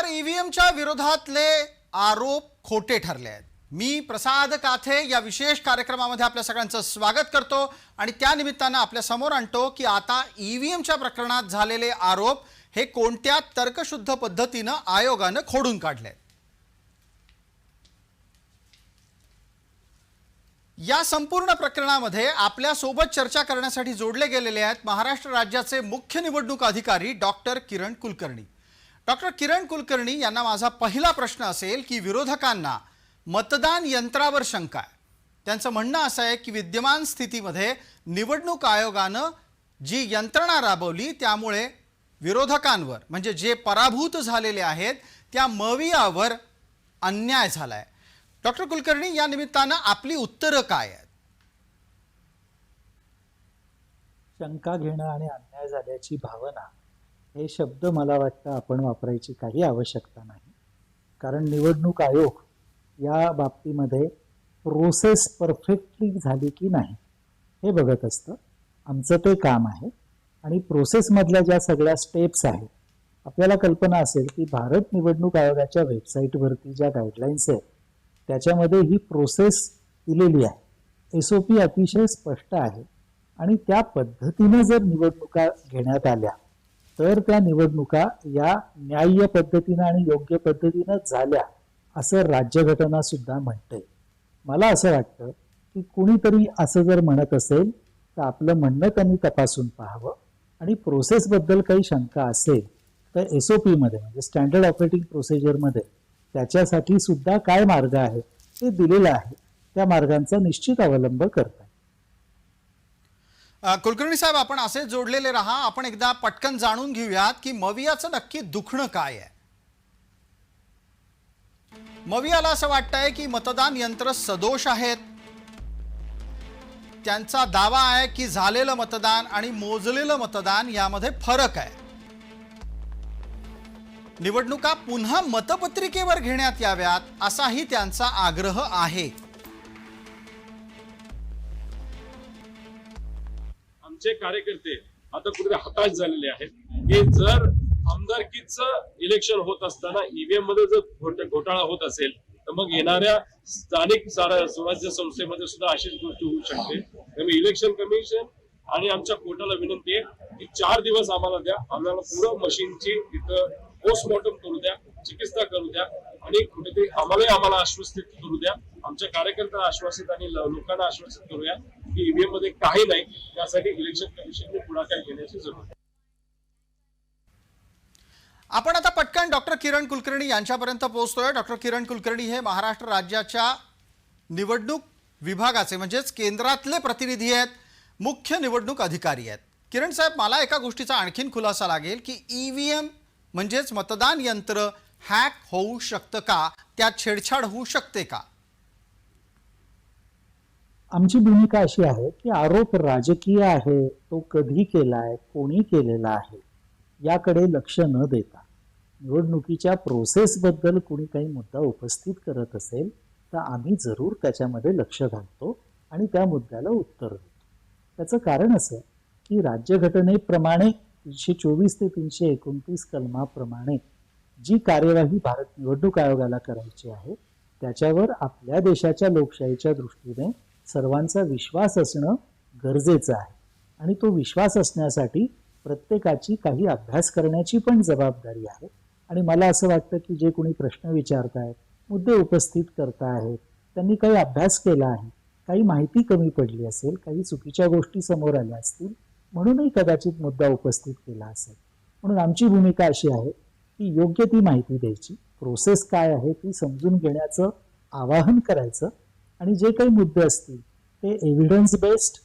नमस्कार ईव्हीएमच्या विरोधातले आरोप खोटे ठरले आहेत मी प्रसाद काथे या विशेष कार्यक्रमामध्ये आपल्या सगळ्यांचं स्वागत करतो आणि त्यानिमित्तानं आपल्यासमोर आणतो की आता ईव्हीएमच्या प्रकरणात झालेले आरोप हे कोणत्या तर्कशुद्ध पद्धतीनं आयोगानं खोडून काढले आहेत. या संपूर्ण प्रकरणामध्ये आपल्यासोबत चर्चा करण्यासाठी जोडले गेलेले आहेत महाराष्ट्र राज्याचे मुख्य निवडणूक अधिकारी डॉक्टर किरण कुलकर्णी डॉक्टर किरण कुलकर्णी यांना माझा पहिला प्रश्न असेल की विरोधकांना मतदान यंत्रावर शंका आहे. त्यांचं म्हणणं असं आहे की विद्यमान स्थितीमध्ये निवडणूक आयोगानं जी यंत्रणा राबवली त्यामुळे विरोधकांवर म्हणजे जे पराभूत झालेले आहेत त्या मवियावर अन्याय झाला आहे डॉक्टर कुलकर्णी या निमित्तानं आपली उत्तरं काय आहेत? शंका घेणं आणि अन्याय झाल्याची भावना हे शब्द मला वाटतं आपण वापरायची काही आवश्यकता नाही. कारण निवडणूक आयोग या बाबतीमध्ये प्रोसेस परफेक्टली झाली की नाही हे बघत असतं. आमचं ते काम आहे. आणि प्रोसेसमधल्या ज्या सगळ्या स्टेप्स आहेत आपल्याला कल्पना असेल की भारत निवडणूक आयोगाच्या वेबसाईटवरती ज्या गाईडलाईन्स आहेत त्याच्यामध्ये ही प्रोसेस दिलेली आहे. एस ओ पी अतिशय स्पष्ट आहे. आणि त्या पद्धतीने जर निवडणुका घेण्यात आल्या तर त्या निवडणुका या न्याय्य पद्धतीनं आणि योग्य पद्धतीनं झाल्या असं राज्यघटना सुद्धा म्हणते मला असं वाटतं की कुणीतरी असं जर म्हणत असेल तर आपलं म्हणणं त्यांनी तपासून पाहावं. आणि प्रोसेसबद्दल काही शंका असेल तर एस ओ पीमध्ये म्हणजे स्टँडर्ड ऑपरेटिंग प्रोसिजरमध्ये त्याच्यासाठी सुद्धा काय मार्ग आहे ते दिलेलं आहे. त्या मार्गांचा निश्चित अवलंब करता कुलकर्णी साहेब आपण असे जोडलेले राहा आपण एकदा पटकन जाणून घेऊयात की मवियाचं नक्की दुखणं काय आहे. मवियाला असं वाटतंय की मतदान यंत्र सदोष आहेत. त्यांचा दावा आहे की झालेलं मतदान आणि मोजलेलं मतदान यामध्ये फरक आहे. निवडणुका पुन्हा मतपत्रिकेवर घेण्यात याव्यात असाही त्यांचा आग्रह आहे. आमचे कार्यकर्ते आता कुठे हताश झालेले आहेत. की जर आमदारकीच इलेक्शन होत असताना ईव्हीएममध्ये जर घोटाळा होत असेल तर मग येणाऱ्या स्थानिक स्वराज्य संस्थेमध्ये सुद्धा अशीच गोष्ट होऊ शकते. त्यामुळे इलेक्शन कमिशन आणि आमच्या कोर्टाला विनंती आहे की चार दिवस आम्हाला द्या. आम्हाला पुढं मशीनची तिथं पोस्टमॉर्टम करू द्या चिकित्सा करू द्या आणि कुठेतरी आम्हालाही आम्हाला आश्वस्तित करू द्या. आमच्या कार्यकर्त्यांना आश्वासित आणि लोकांना आश्वासित करूया की ईव्हीएममध्ये काही नाही त्यासाठी इलेक्शन कमिशनने पुढाकार घेण्याची जरूरत आहे आपण आता पटकन डॉक्टर किरण कुलकर्णी यांच्यापर्यंत पोहोचतोय. डॉक्टर किरण कुलकर्णी हे महाराष्ट्र राज्याच्या निवडणूक विभागाचे म्हणजेच केंद्रातले प्रतिनिधी आहेत मुख्य निवडणूक अधिकारी आहेत. किरण साहेब मला एका गोष्टीचा आणखीन खुलासा लागेल की ई व्ही एम म्हणजेच मतदान यंत्र हॅक होऊ शकतं का? त्यात छेडछाड होऊ शकते का? आमची भूमिका अशी आहे की आरोप राजकीय आहे तो कधी केलाय कोणी केलेला आहे याकडे लक्ष न देता. निवडणुकीच्या प्रोसेसबद्दल कुणी काही मुद्दा उपस्थित करत असेल तर आम्ही जरूर त्याच्यामध्ये लक्ष घालतो आणि त्या मुद्द्याला उत्तर देतो. त्याचं कारण असं की राज्यघटनेप्रमाणे तीनशे चोवीस ते तीनशे एकोणतीस कलमाप्रमाणे जी कार्यवाही भारत निवडणूक आयोगाला करायची आहे त्याच्यावर आपल्या देशाच्या लोकशाहीच्या दृष्टीने सर्वांचा विश्वास असणं गरजेचं आहे. आणि तो विश्वास असण्यासाठी प्रत्येकाची काही अभ्यास करण्याची पण जबाबदारी आहे. आणि मला असं वाटतं की जे कोणी प्रश्न विचारतायत मुद्दे उपस्थित करतायत त्यांनी काही अभ्यास केला आहे काही माहिती कमी पडली असेल काही चुकीच्या गोष्टी समोर आल्या असतील म्हणूनही कदाचित मुद्दा उपस्थित केला असेल म्हणून आमची भूमिका अशी आहे की योग्य ती माहिती द्यायची प्रोसेस काय आहे ती समजून घेण्याचं आवाहन करायचं आणि जे काही मुद्दे असतील ते एव्हिडन्स बेस्ड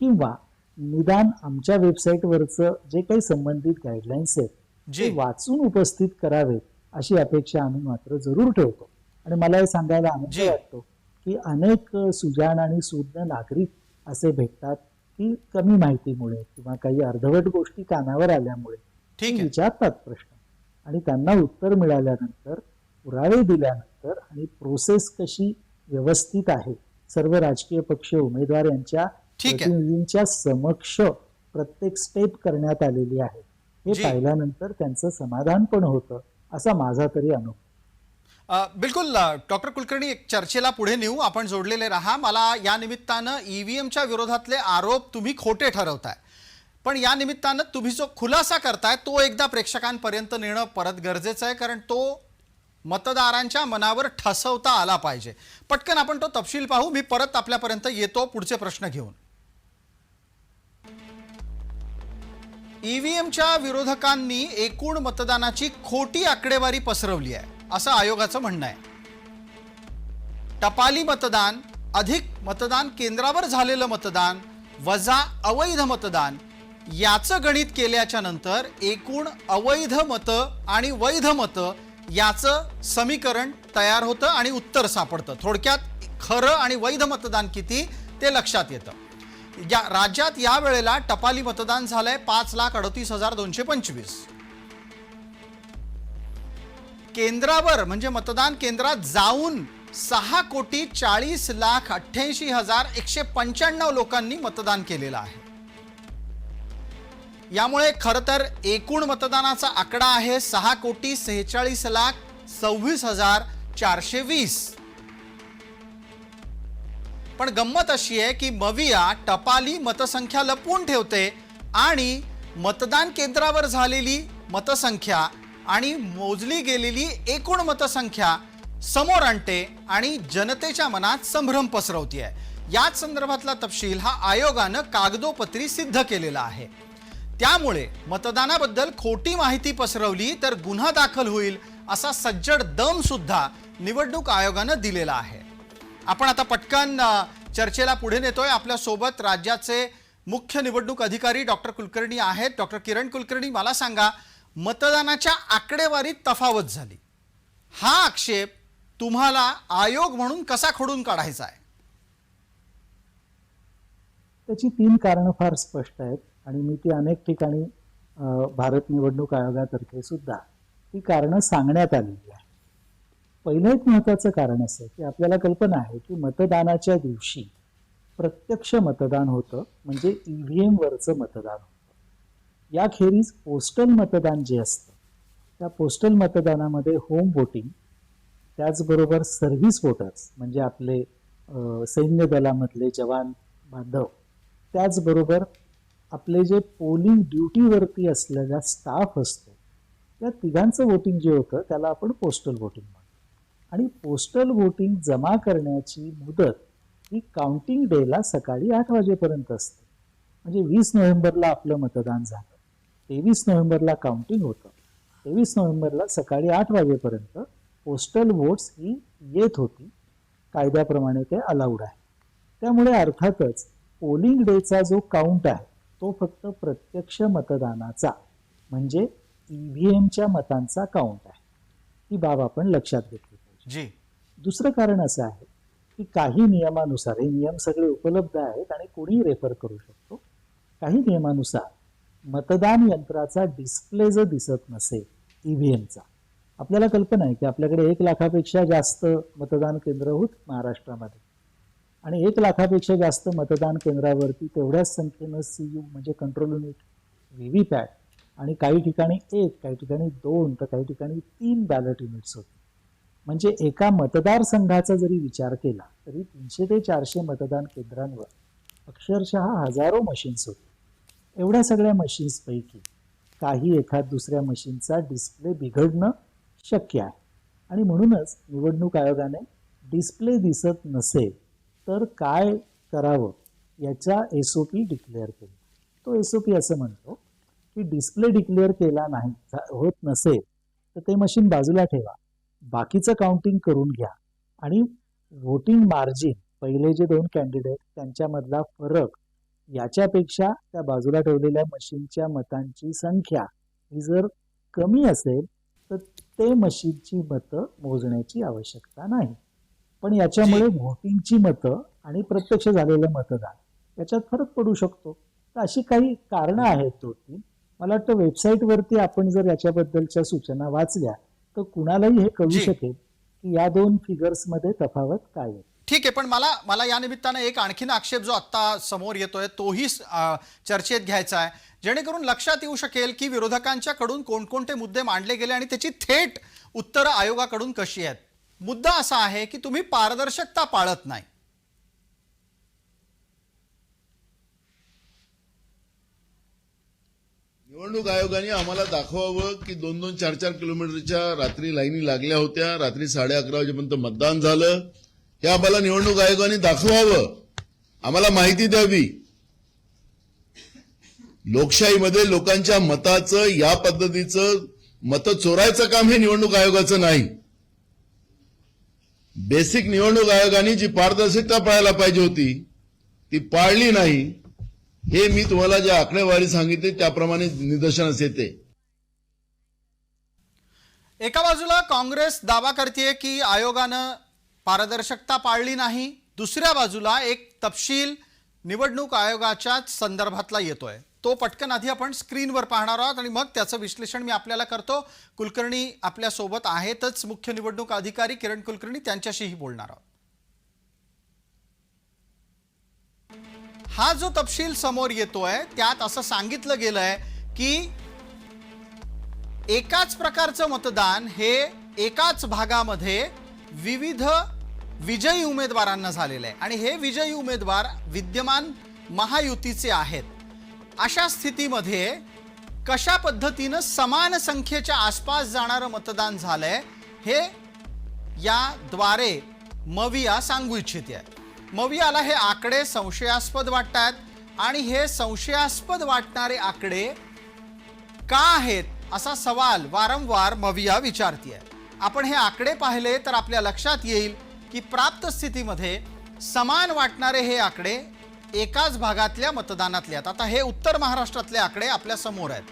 किंवा निदान आमच्या वेबसाईटवरचं जे काही संबंधित गाईडलाईन्स आहेत जी. वाचून उपस्थित करावेत अशी अपेक्षा आम्ही मात्र जरूर ठेवतो आणि मला हे सांगायला आनंद. वाटतो की अनेक सुजाण आणि सुज्ञ नागरिक असे भेटतात की कमी माहितीमुळे किंवा काही अर्धवट गोष्टी कानावर आल्यामुळे ते विचारतात प्रश्न आणि त्यांना उत्तर मिळाल्यानंतर पुरावे दिल्यानंतर आणि प्रोसेस कशी व्यवस्थित आहे सर्व राजकीय पक्ष उमेदवार यांच्या. प्रतिनिधींच्या समक्ष प्रत्येक स्टेप करण्यात आलेली आहे हे. पाहिल्यानंतर त्यांचं समाधान पण होतं असा माझा तरी अनुभव बिलकुल डॉक्टर कुलकर्णी एक चर्चेला पुढे नेऊ आपण जोडलेले राहा. मला या निमित्तानं ईव्हीएमच्या विरोधातले आरोप तुम्ही खोटे ठरवताय. पण या निमित्तानं तुम्ही जो खुलासा करताय तो एकदा प्रेक्षकांपर्यंत नेणं परत गरजेचं आहे कारण तो मतदारांच्या मनावर ठसवता आला पाहिजे. पटकन आपण तो तपशील पाहू मी परत आपल्यापर्यंत येतो पुढचे प्रश्न घेऊन. ईव्हीएमच्या विरोधकांनी एकूण मतदानाची खोटी आकडेवारी पसरवली आहे. असं आयोगाचं म्हणणं आहे. टपाली मतदान अधिक मतदान केंद्रावर झालेलं मतदान वजा अवैध मतदान याचं गणित केल्याच्यानंतर एकूण अवैध मतं आणि वैध मतं याचं समीकरण तयार होतं आणि उत्तर सापडतं. थोडक्यात खरं आणि वैध मतदान किती ते लक्षात येतं. या राज्यात या वेळेला टपाली मतदान झालंय पाच लाख अडतीस हजार दोनशे पंचवीस. केंद्रावर म्हणजे मतदान केंद्रात जाऊन सहा कोटी चाळीस लाख अठ्ठ्याऐंशी हजार एकशे पंच्याण्णव लोकांनी मतदान केलेलं आहे. यामुळे खरं तर एकूण मतदानाचा आकडा आहे सहा कोटी सेहेचाळीस लाख सव्वीस हजार चारशे वीस. पण गंमत अशी आहे की मविया टपाली मतसंख्या लपवून ठेवते आणि मतदान केंद्रावर झालेली मतसंख्या आणि मोजली गेलेली एकूण मतसंख्या समोर आणते आणि जनतेच्या मनात संभ्रम पसरवते याच संदर्भातला तपशील हा आयोगानं कागदोपत्री सिद्ध केलेला आहे. त्यामुळे मतदानाबद्दल खोटी माहिती पसरवली तर गुन्हा दाखल होईल असा सज्जड दम सुद्धा निवडणूक आयोगानं दिलेला आहे. आपण आता पटकन चर्चेला पुढे नेतोय. आपल्यासोबत राज्याचे मुख्य निवडणूक अधिकारी डॉक्टर कुलकर्णी आहेत. डॉक्टर किरण कुलकर्णी मला सांगा मतदानाच्या आकडेवारीत तफावत झाली. हा आक्षेप तुम्हाला आयोग म्हणून कसा खोडून काढायचा आहे? त्याची तीन कारणं फार स्पष्ट आहेत आणि मी ती अनेक ठिकाणी भारत निवडणूक आयोगातर्फे सुद्धा ती कारणं सांगण्यात आलेली आहे पहिलं एक महत्वाचं कारण असं की आपल्याला कल्पना आहे की मतदानाच्या दिवशी प्रत्यक्ष मतदान होतं म्हणजे ईव्हीएम वरचं मतदान होतं. याखेरीज पोस्टल मतदान जे असतं त्या पोस्टल मतदानामध्ये होम वोटिंग त्याचबरोबर सर्व्हिस वोटर्स म्हणजे आपले सैन्य दलामधले जवान बांधव त्याचबरोबर आपले जे पोलिंग ड्युटीवरती असलेला स्टाफ असतो त्या तिघांचं वोटिंग जे होतं त्याला आपण पोस्टल वोटिंग म्हणतो. आणि पोस्टल वोटिंग जमा करण्याची मुदत ही काउंटिंग डेला सकाळी आठ वाजेपर्यंत असते. म्हणजे वीस नोव्हेंबरला आपलं मतदान झालं. तेवीस नोव्हेंबरला काउंटिंग होतं. तेवीस नोव्हेंबरला सकाळी आठ वाजेपर्यंत पोस्टल वोट्स ही येत होती. कायद्याप्रमाणे ते अलाउड आहे. त्यामुळे अर्थातच पोलिंग डेचा जो काउंट आहे तो फक्त प्रत्यक्ष मतदानाचा म्हणजे ईव्हीएमच्या मतांचा काउंट आहे. ही बाब आपण लक्षात घेतली पाहिजे. जी. दुसरं कारण असं आहे की काही नियमानुसार हे नियम सगळे उपलब्ध आहेत आणि कोणीही रेफर करू शकतो. काही नियमानुसार मतदान यंत्राचा डिस्प्ले जर दिसत नसेल ईव्हीएमचा आपल्याला कल्पना आहे की आपल्याकडे एक लाखापेक्षा जास्त मतदान केंद्र होत महाराष्ट्रामध्ये. आणि एक लाखापेक्षा जास्त मतदान केंद्रावरती तेवढ्याच संख्येनं सी यू म्हणजे control unit V V PAT आणि काही ठिकाणी एक काही ठिकाणी दोन तर काही ठिकाणी तीन बॅलट युनिट्स होते. म्हणजे एका मतदारसंघाचा जरी विचार केला तरी तीनशे ते चारशे मतदान केंद्रांवर अक्षरशः हजारो मशीन्स होते. एवढ्या सगळ्या मशीन्सपैकी काही एखाद दुसऱ्या मशीनचा डिस्प्ले बिघडणं शक्य आहे. आणि म्हणूनच निवडणूक आयोगाने डिस्प्ले दिसत नसेल तर काय करावं याचा एस ओ पी डिक्लेअर केला. तो एस ओ पी असं म्हणतो की डिस्प्ले डिक्लेअर केला नाही झा- होत नसेल तर ते मशीन बाजूला ठेवा. बाकीचं काउंटिंग करून घ्या. आणि व्होटिंग मार्जिन पहिले जे दोन कॅन्डिडेट त्यांच्यामधला फरक याच्यापेक्षा त्या बाजूला ठेवलेल्या मशीनच्या मतांची संख्या ही जर कमी असेल तर ते मशीनची मतं मोजण्याची आवश्यकता नाही. पण याच्यामुळे व्होटिंगची मतं आणि प्रत्यक्ष झालेलं मतदान याच्यात फरक पडू शकतो. तर अशी काही कारणं आहेत दोन तीन मला वाटतं वेबसाईटवरती आपण जर याच्याबद्दलच्या सूचना वाचल्या तर कुणालाही हे कळू. शकेल की या दोन फिगर्समध्ये तफावत काय आहे. ठीक आहे पण मला मला या निमित्तानं एक आणखीन आक्षेप जो आत्ता समोर येतोय तोही चर्चेत घ्यायचा आहे. जेणेकरून लक्षात येऊ शकेल की विरोधकांच्याकडून कोणकोणते मुद्दे मांडले गेले आणि त्याची थेट उत्तरं आयोगाकडून कशी आहेत. मुद्दा असा आहे की तुम्ही पारदर्शकता पाळत नाही. निवडणूक आयोगाने आम्हाला दाखवावं की दोन दोन चार चार किलोमीटरच्या रात्री लाईनी लागल्या होत्या. रात्री साडे अकरा वाजेपर्यंत मतदान झालं. हे आम्हाला निवडणूक आयोगाने दाखवावं. आम्हाला माहिती द्यावी. लोकशाहीमध्ये लोकांच्या मताचं या पद्धतीचं मत चोरायचं काम हे निवडणूक आयोगाचं नाही. बेसिक निवडणूक आयोगाने जी पारदर्शकता पाळायला पाहिजे होती ती पाळली नाही. हे मी तुम्हाला ज्या आकडेवारी सांगितली त्याप्रमाणे निदर्शनास येते. एका बाजूला काँग्रेस दावा करते की आयोगानं पारदर्शकता पाळली नाही दुसऱ्या बाजूला एक तपशील निवडणूक आयोगाच्या संदर्भातला येतोय. तो पटकन आधी आपण स्क्रीनवर पाहणार आहोत आणि मग त्याचं विश्लेषण मी आपल्याला करतो. कुलकर्णी आपल्यासोबत आहेतच मुख्य निवडणूक अधिकारी किरण कुलकर्णी त्यांच्याशीही बोलणार आहोत. हा जो तपशील समोर येतोय त्यात असं सांगितलं गेलंय की एकाच प्रकारचं मतदान हे एकाच भागामध्ये विविध विजयी उमेदवारांना झालेलं आहे. आणि हे विजयी उमेदवार विद्यमान महायुतीचे आहेत. अशा स्थितीमध्ये कशा पद्धतीनं समान संख्येच्या आसपास जाणारं मतदान झालंय हे याद्वारे मविया सांगू इच्छिते. मवियाला हे आकडे संशयास्पद वाटतात आणि हे संशयास्पद वाटणारे आकडे का आहेत असा सवाल वारंवार मविया विचारतीये. आपण हे आकडे पाहिले तर आपल्या लक्षात येईल की प्राप्त स्थितीमध्ये समान वाटणारे हे आकडे एकाच भागातल्या मतदानातले आहेत. आता हे उत्तर महाराष्ट्रातले आकडे आपल्यासमोर आहेत.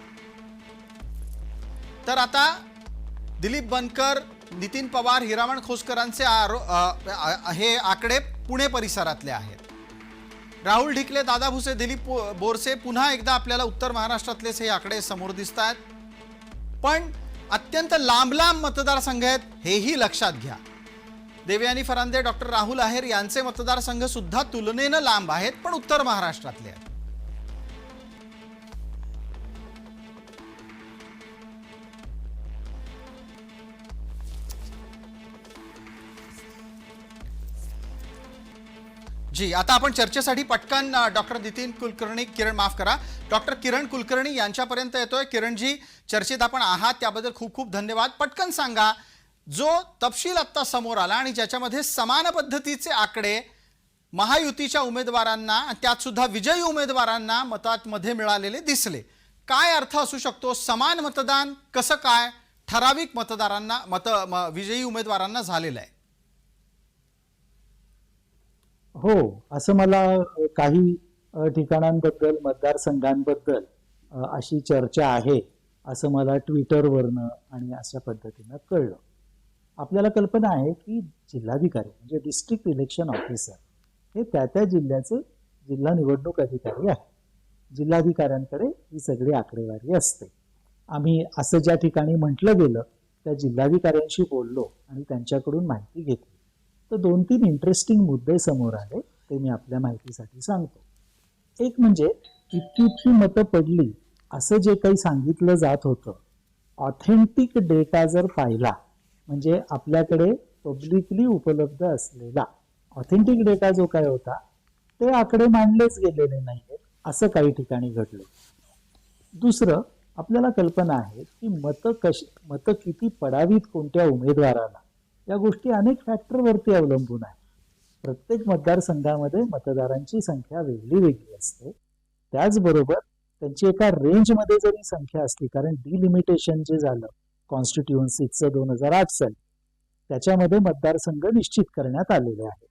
तर आता दिलीप बनकर नितीन पवार हिरामण खोसकरांचे आरो हे आकडे पुणे परिसरातले आहेत. राहुल ढिकले दादा भुसे दिलीप बोरसे पुन्हा एकदा आपल्याला उत्तर महाराष्ट्रातलेच हे आकडे समोर दिसत आहेत पण अत्यंत लांब लांब मतदारसंघ आहेत हेही लक्षात घ्या. देवयानी फरांदे डॉक्टर राहुल आहेर यांचे मतदारसंघ सुद्धा तुलनेनं लांब आहेत पण उत्तर महाराष्ट्रातले आहेत. जी आता आपण चर्चेसाठी पटकन डॉक्टर नितीन कुलकर्णी किरण माफ करा. डॉक्टर किरण कुलकर्णी यांच्यापर्यंत येतोय. किरणजी चर्चेत आपण आहात. त्याबद्दल खूप खूप धन्यवाद. पटकन सांगा जो तपशील आत्ता समोर आला आणि ज्याच्यामध्ये समान पद्धतीचे आकडे महायुतीच्या उमेदवारांना त्यातसुद्धा त्यात सुद्धा विजयी उमेदवारांना मतांमध्ये मिळालेले दिसले. काय अर्थ असू शकतो? समान मतदान कसं काय? ठराविक मतदारांना मत म- विजयी उमेदवारांना झालेलं आहे. हो असं मला काही ठिकाणांबद्दल मतदारसंघांबद्दल अशी चर्चा आहे असं मला ट्विटरवरनं आणि अशा पद्धतीनं कळलं. आपल्याला कल्पना आहे की जिल्हाधिकारी म्हणजे डिस्ट्रिक्ट इलेक्शन ऑफिसर हे त्या त्या जिल्ह्याचे जिल्हा निवडणूक अधिकारी आहे जिल्हाधिकाऱ्यांकडे ही सगळी आकडेवारी असते. आम्ही असं ज्या ठिकाणी म्हटलं गेलं त्या जिल्हाधिकाऱ्यांशी बोललो आणि त्यांच्याकडून माहिती घेतली. तर दोन तीन इंटरेस्टिंग मुद्दे समोर आले ते मी आपल्या माहितीसाठी सांगतो. एक म्हणजे इतकी इतकी मतं पडली असं जे काही सांगितलं जात होतं ऑथेंटिक डेटा जर पाहिला म्हणजे आपल्याकडे पब्लिकली उपलब्ध असलेला ऑथेंटिक डेटा जो काय होता ते आकडे मांडलेच गेलेले नाहीत असं काही ठिकाणी घडलं. दुसरं आपल्याला कल्पना आहे की मतं कशी मतं किती पडावीत कोणत्या उमेदवाराला. या गोष्टी अनेक फॅक्टरवरती अवलंबून आहेत. प्रत्येक मतदारसंघामध्ये मतदारांची संख्या वेगळी वेगळी असते. त्याचबरोबर त्यांची एका रेंजमध्ये जरी संख्या असली कारण डिलिमिटेशन जे झालं कॉन्स्टिट्युएन्सीचं दोन हजार आठ साली त्याच्यामध्ये मतदारसंघ निश्चित करण्यात आलेले आहेत.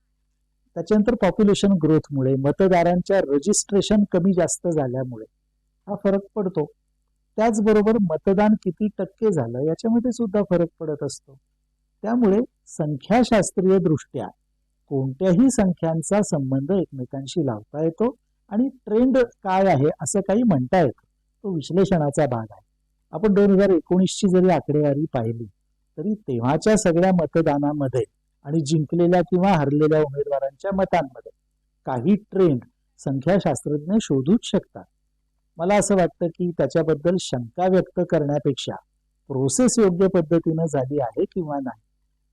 त्याच्यानंतर पॉप्युलेशन ग्रोथमुळे मतदारांच्या रजिस्ट्रेशन कमी जास्त झाल्यामुळे हा फरक पडतो. त्याचबरोबर मतदान किती टक्के झालं याच्यामध्ये सुद्धा फरक पडत असतो. त्यामुळे संख्याशास्त्रीय दृष्ट्या कोणत्याही संख्यांचा संबंध एकमेकांशी लावता येतो आणि ट्रेंड काय आहे असं काही म्हणता येतं. तो विश्लेषणाचा भाग आहे. आपण दोन हजार एकोणीसची जरी आकडेवारी पाहिली तरी तेव्हाच्या सगळ्या मतदानामध्ये आणि जिंकलेल्या किंवा हरलेल्या उमेदवारांच्या मतांमध्ये काही ट्रेंड संख्याशास्त्रज्ञ शोधूच शकतात. मला असं वाटतं की त्याच्याबद्दल शंका व्यक्त करण्यापेक्षा प्रोसेस योग्य पद्धतीनं झाली आहे किंवा नाही.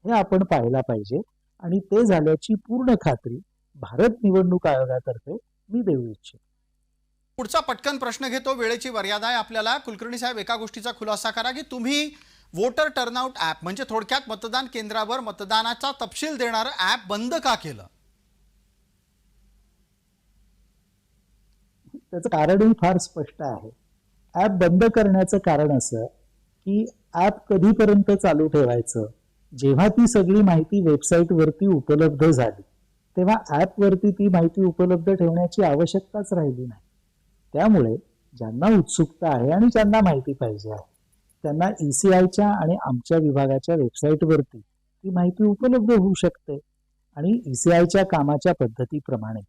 हे आपण पाहायला पाहिजे. आणि ते झाल्याची पूर्ण खात्री भारत निवडणूक आयोगातर्फे मी देऊ इच्छितो. पुढचा पटकन प्रश्न घेतो. वेळेची मर्यादा आहे आपल्याला. कुलकर्णी साहेब एका गोष्टीचा खुलासा करा की तुम्ही वोटर टर्नआउट ॲप म्हणजे थोडक्यात मतदान केंद्रावर मतदानाचा तपशील देणारं ॲप बंद का केलं? त्याचं कारणही फार स्पष्ट आहे. ॲप बंद करण्याचं कारण असं की ॲप कधीपर्यंत चालू ठेवायचं? जेव्हा ती सगळी माहिती वेबसाईटवरती उपलब्ध झाली तेव्हा ॲपवरती ती माहिती उपलब्ध ठेवण्याची आवश्यकताच राहिली नाही. त्यामुळे ज्यांना उत्सुकता आहे आणि ज्यांना माहिती पाहिजे आहे त्यांना ई सी आयच्या आणि आमच्या विभागाच्या वेबसाईटवरती ती माहिती उपलब्ध होऊ शकते. आणि ई सी आयच्या कामाच्या पद्धतीप्रमाणे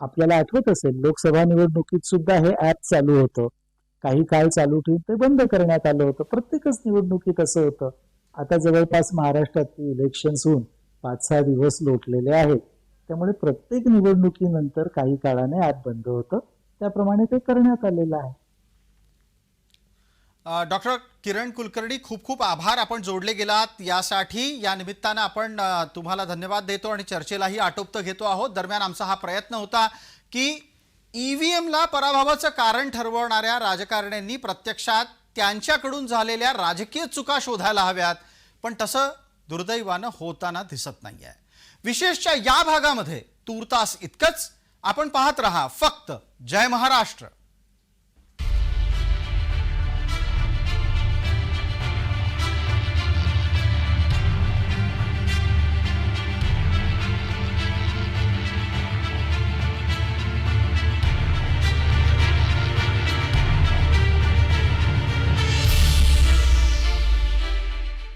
आपल्याला आठवत असेल लोकसभा निवडणुकीत सुद्धा हे ऍप चालू होतं. काही काळ चालू ठेवून ते बंद करण्यात आलं होतं. प्रत्येकच निवडणुकीत असं होतं. आता जवळपास महाराष्ट्रातली इलेक्शन्स होऊन पाच सहा दिवस लोटलेले आहेत. त्यामुळे प्रत्येक निवडणुकीनंतर काही काळाने ऍप बंद होतं. त्याप्रमाणे ते करण्यात आलेलं आहे. डॉक्टर किरण कुलकर्णी खूप खूप आभार आपण जोडले गेलात यासाठी. या निमित्तानं आपण तुम्हाला धन्यवाद देतो आणि चर्चेलाही आटोपतं घेतो आहोत. दरम्यान आमचा हा प्रयत्न होता की ई व्ही एमला पराभवाचं कारण ठरवणाऱ्या राजकारण्यांनी प्रत्यक्षात त्यांच्याकडून झालेल्या राजकीय चुका शोधायला हव्यात. पण तसं दुर्दैवानं होताना दिसत नाही आहे विशेषच्या या भागामध्ये तूर्तास इतकंच. आपण पाहत रहा फक्त जय महाराष्ट्र.